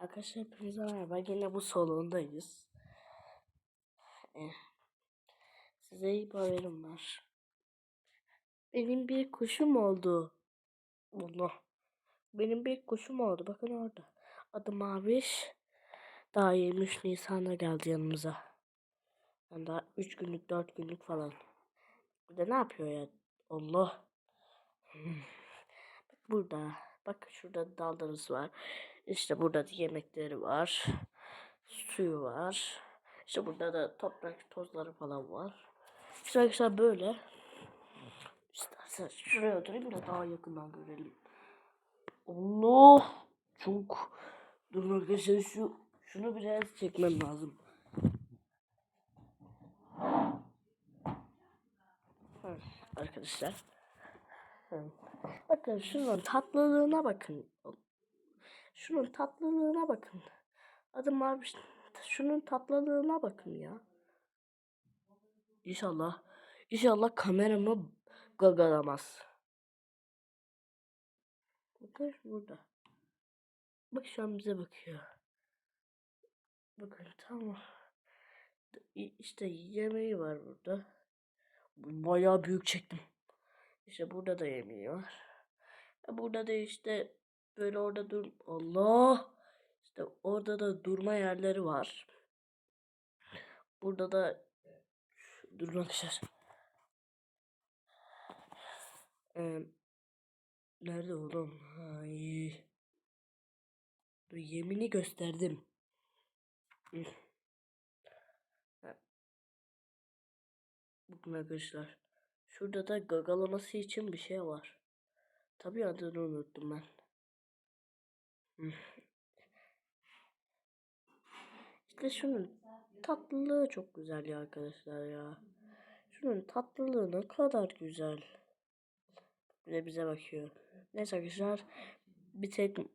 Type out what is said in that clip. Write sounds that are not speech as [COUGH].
Arkadaşlar hepinize merhaba. Yine bu salondayız. Eh, Size iyi bir haberim var. Benim bir kuşum oldu. Allah. Benim bir kuşum oldu. Bakın orada. Adı Maviş. Daha 23 Nisan'da geldi yanımıza. Yani daha 3 günlük 4 günlük falan. Bir de ne yapıyor ya? Allah. [LAUGHS] Burada. Bak şurada daldırısı var. İşte burada da yemekleri var. Suyu var. İşte burada da toprak tozları falan var. İşte arkadaşlar böyle. İstersen şuraya oturayım da daha yakından görelim. Allah! Çok. Durun arkadaşlar şu şunu biraz çekmem lazım. Arkadaşlar. Bakın şunun tatlılığına bakın. Şunun tatlılığına bakın. Adım var. Şunun tatlılığına bakın ya. İnşallah. İnşallah kameramı gagalamaz. Bakın burada. Bak şu an bize bakıyor. Bakın tamam. İşte yemeği var burada. Bayağı büyük çektim. İşte burada da yemeği var. Burada da işte böyle orada dur. Allah. İşte orada da durma yerleri var. Burada da dur arkadaşlar. Ee, nerede oğlum? Ay. Dur yemini gösterdim. Bakın arkadaşlar. Şurada da gagalaması için bir şey var. Tabii adını unuttum ben. İşte şunun tatlılığı çok güzel ya arkadaşlar ya. Şunun tatlılığı ne kadar güzel. Bir de bize bakıyor. Neyse arkadaşlar bir tek tamam.